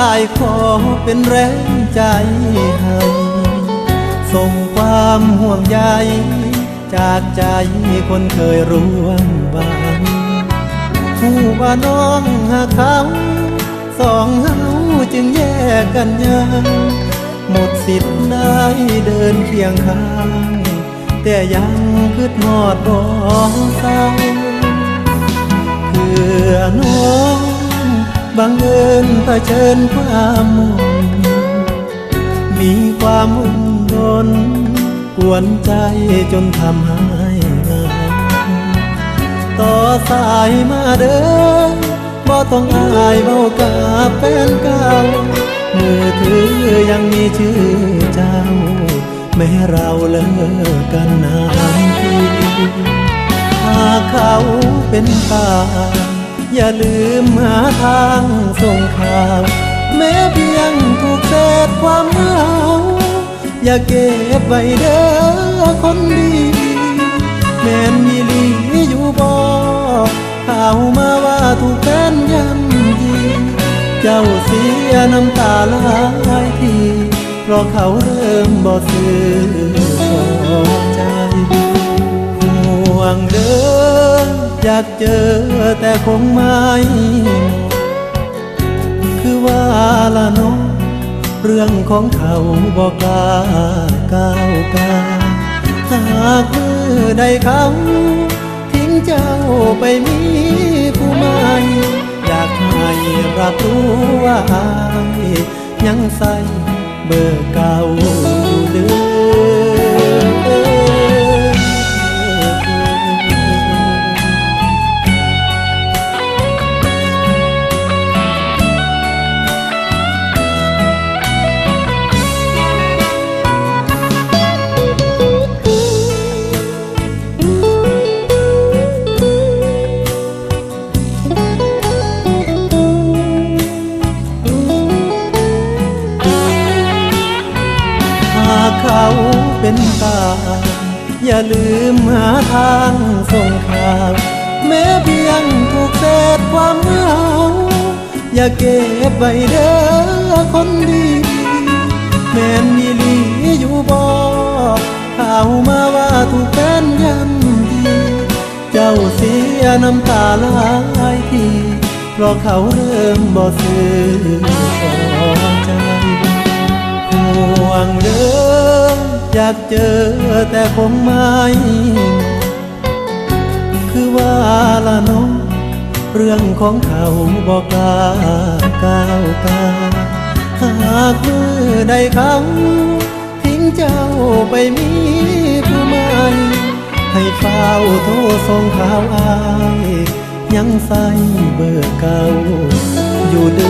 อายขอเป็นแรงใจให้ ส่งความห่วงใยจากใจคนเคยร่วมบันผู้ว่าน้องหากเขาสองเฮาจึงแยกกันยัง หมดสิทธิ์ได้เดินเคียงข้าง แต่ยังคืดหอดบ่เศร้าเพื่อน้อง บังเอิญเผชิญความมนมีความมุ่งดนกวนใจจนทำให้งามต่อสายมาเดินบ่ต้องอายเบากับแฟนเก่ามือถือยังมีชื่อเจ้า แม้เราเลิกกันนานทีหากเขาเป็นป่า อย่าลืมหาทางส่งข่าว แม้เพียงถูกเศษความเหงาอย่าเก็บไว้เด้อคนดี แม่นมีลีอยู่บ่ข่าวมาว่าถูกแฟนย่ำยีเจ้าเสียน้ำตาลายทีเพราะเขาเริ่มบ่ซื้อใจห่วงเดิน อยากเจอแต่คงไม่คือว่าละน้องเรื่องของเขาบอกกล้าก้าวกาหากมือใดเขาทิ้งเจ้าไปมีผู้ใหม่อยากให้รับรู้ว่าอายยังใส่เบอร์เก่า เขาเป็นตาอย่าลืมหาทางส่งข่าวแม้เพียงถูกเศษความเหงาอย่าเก็บไว้เด้อคนดี แม่นมีลีอยู่บ่ข่าวมาว่าถูกแฟนยันดีเจ้าเสียน้ำตาหลายทีเพราะเขาเริ่มบ่ซื้อใจห่วงเดิน อยากเจอแต่คงไม่ คือว่าละน้อง เรื่องของเขาบอกกล้าก้าวกาหากมือใดเขาทิ้งเจ้าไปมีผู้ใหม่ให้เฝ้าโทรส่งข่าวอาย ยังใส่เบอร์เก่าอยู่เด้อ